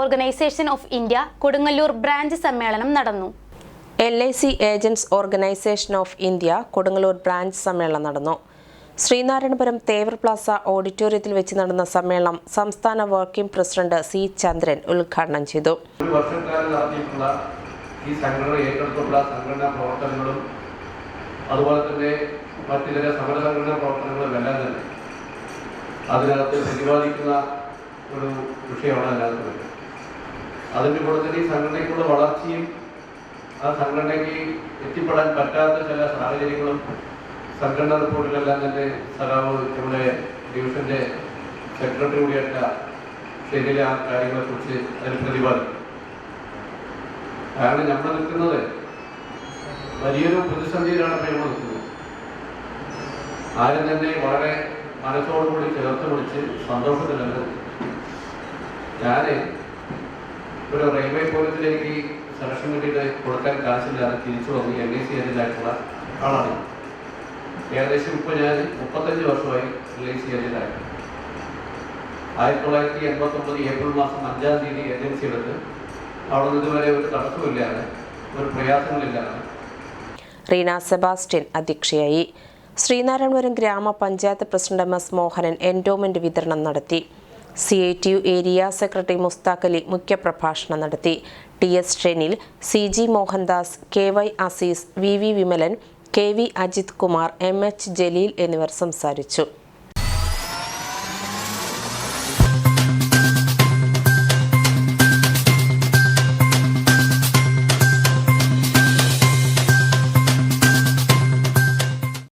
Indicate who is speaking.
Speaker 1: Organisation of India Kodungallur branch സമ്മേളനം നടന്നു.
Speaker 2: L I C agents organisation of India Kodungallur branch സമ്മേളനം നടന്നു. Sreenarayanapuram Thevar Plaza ഓഡിറ്റോറിയത്തിൽ വെച്ച് നടന്ന സമ്മേളനം സംസ്ഥാന വർക്കിംഗ് പ്രസിഡന്റ് സി ചന്ദ്രൻ ഉദ്ഘാടനം ചെയ്തു.
Speaker 3: ഈ സംഘടന ഏറ്റെടുത്തുള്ള സംഘടനാ പ്രവർത്തനങ്ങളും അതുപോലെ തന്നെ മറ്റു ചില സമര സംഘടനാ പ്രവർത്തനങ്ങളും എല്ലാം തന്നെ അതിനകത്ത് പ്രതിപാദിക്കുന്ന ഒരു വിഷയമാണ് അതിനകത്ത് വരുന്നത്. അതിന്റെ കൂടെ തന്നെ ഈ സംഘടനയ്ക്കുള്ള വളർച്ചയും ആ സംഘടനയ്ക്ക് എത്തിപ്പെടാൻ പറ്റാത്ത ചില സാഹചര്യങ്ങളും സംഘടന റിപ്പോർട്ടിലെല്ലാം തന്നെ സഖാവ് നമ്മുടെ ഡിവിഷന്റെ സെക്രട്ടറി കൂടിയായിട്ട് ശരിയിലെ ആ കാര്യങ്ങളെക്കുറിച്ച് അതിൽ പ്രതിപാദിക്കും. കാരണം നമ്മൾ നിൽക്കുന്നത്. വലിയൊരു പ്രതിസന്ധിയിലാണ് ഇപ്പോൾ നമ്മൾ നിൽക്കുന്നത്. ആരും തന്നെ വളരെ മനസ്സോടുകൂടി ചേർത്ത് പിടിച്ച് സന്തോഷത്തിലല്ല ഞാൻ ഒരു റെയിൽവേ പോലീസിലേക്ക് സെലക്ഷൻ കിട്ടിയിട്ട് കൊടുക്കാൻ കാശില്ലാതെ തിരിച്ചു വന്ന് എം എസ് സി ആളാണ്. ഏകദേശം ഇപ്പോൾ ഞാൻ മുപ്പത്തഞ്ച് വർഷമായി എൽ ഐ സി ആയിരത്തി തൊള്ളായിരത്തി എൺപത്തൊമ്പത് ഏപ്രിൽ മാസം അഞ്ചാം തീയതി ഏജൻസി എടുത്ത് അവിടെ നിന്ന് ഇതുവരെ ഒരു തടസ്സമില്ലാതെ ഒരു പ്രയാസങ്ങളില്ലാതെ
Speaker 2: റീന സെബാസ്റ്റ്യൻ അധ്യക്ഷയായി. ശ്രീനാരായണപുരം ഗ്രാമപഞ്ചായത്ത് president M S Mohanan endowment വിതരണം നടത്തി. C I T U area secretary Mustaq Ali മുഖ്യപ്രഭാഷണം നടത്തി. T S Shenil C G Mohandas K Y Azeez V V Vimalan K V Ajith Kumar M H Jaleel എന്നിവർ സംസാരിച്ചു.